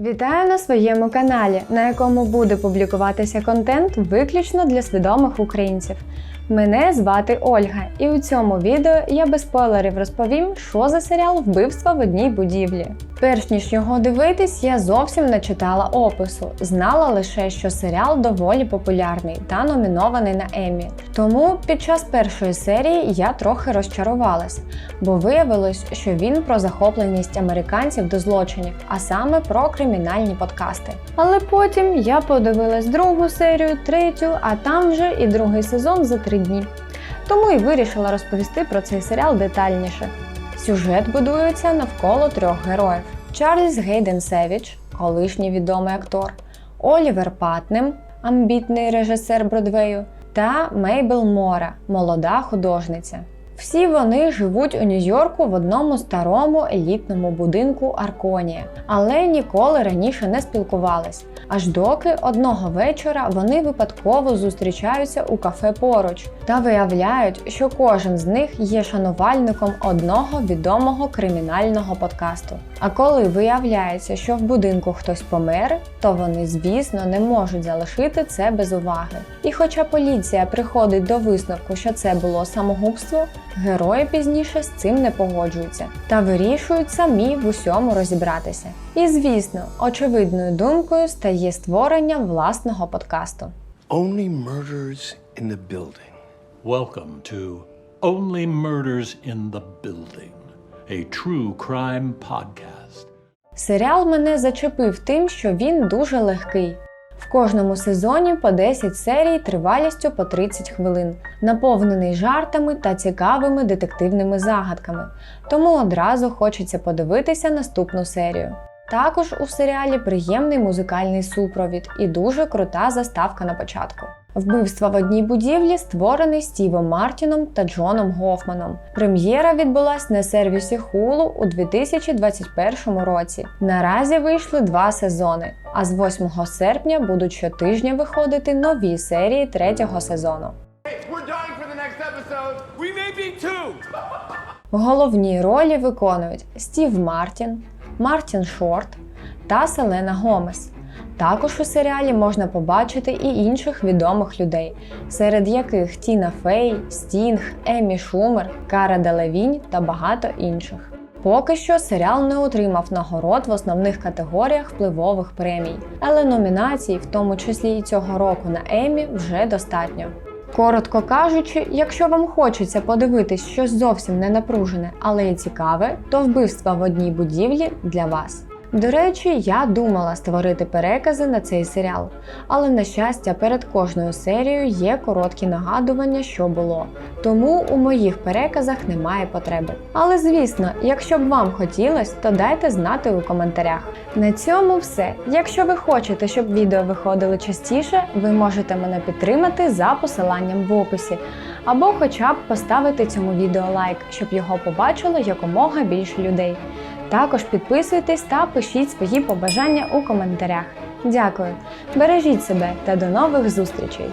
Вітаю на своєму каналі, на якому буде публікуватися контент виключно для свідомих українців. Мене звати Ольга, і у цьому відео я без спойлерів розповім, що за серіал Вбивство в одній будівлі. Перш ніж його дивитись, я зовсім не читала опису, знала лише, що серіал доволі популярний та номінований на Еммі. Тому під час першої серії я трохи розчарувалась, бо виявилось, що він про захопленість американців до злочинів, а саме про кримінальні подкасти. Але потім я подивилась другу серію, третю, а там вже і другий сезон за три дні. Тому і вирішила розповісти про цей серіал детальніше. Сюжет будується навколо трьох героїв: Чарльз Гейден Севіч, колишній відомий актор, Олівер Патнем, амбітний режисер Бродвею, та Мейбл Мора, молода художниця. Всі вони живуть у Нью-Йорку в одному старому елітному будинку Арконія, але ніколи раніше не спілкувались. Аж доки одного вечора вони випадково зустрічаються у кафе поруч та виявляють, що кожен з них є шанувальником одного відомого кримінального подкасту. А коли виявляється, що в будинку хтось помер, то вони, звісно, не можуть залишити це без уваги. І хоча поліція приходить до висновку, що це було самогубство, герої пізніше з цим не погоджуються та вирішують самі в усьому розібратися. І звісно, очевидною думкою стає створення власного подкасту. Only murders in the building. Welcome to Only Murders in the Building, a true crime podcast. Серіал мене зачепив тим, що він дуже легкий. Кожному сезоні по 10 серій тривалістю по 30 хвилин, наповнений жартами та цікавими детективними загадками, тому одразу хочеться подивитися наступну серію. Також у серіалі приємний музикальний супровід і дуже крута заставка на початку. Вбивство в одній будівлі створений Стівом Мартіном та Джоном Гофманом. Прем'єра відбулась на сервісі Hulu у 2021 році. Наразі вийшли два сезони, а з 8 серпня будуть щотижня виходити нові серії третього сезону. Головні ролі виконують Стів Мартін, Мартін Шорт та Селена Гомес. Також у серіалі можна побачити і інших відомих людей, серед яких Тіна Фей, Стінг, Емі Шумер, Кара Делевінь та багато інших. Поки що серіал не отримав нагород в основних категоріях впливових премій, але номінацій, в тому числі і цього року на Емі, вже достатньо. Коротко кажучи, якщо вам хочеться подивитись щось зовсім не напружене, але й цікаве, то вбивства в одній будівлі для вас. До речі, я думала створити перекази на цей серіал, але на щастя, перед кожною серією є короткі нагадування, що було. Тому у моїх переказах немає потреби. Але звісно, якщо б вам хотілося, то дайте знати у коментарях. На цьому все. Якщо ви хочете, щоб відео виходили частіше, ви можете мене підтримати за посиланням в описі. Або хоча б поставити цьому відео лайк, щоб його побачило якомога більше людей. Також підписуйтесь та пишіть свої побажання у коментарях. Дякую! Бережіть себе та до нових зустрічей!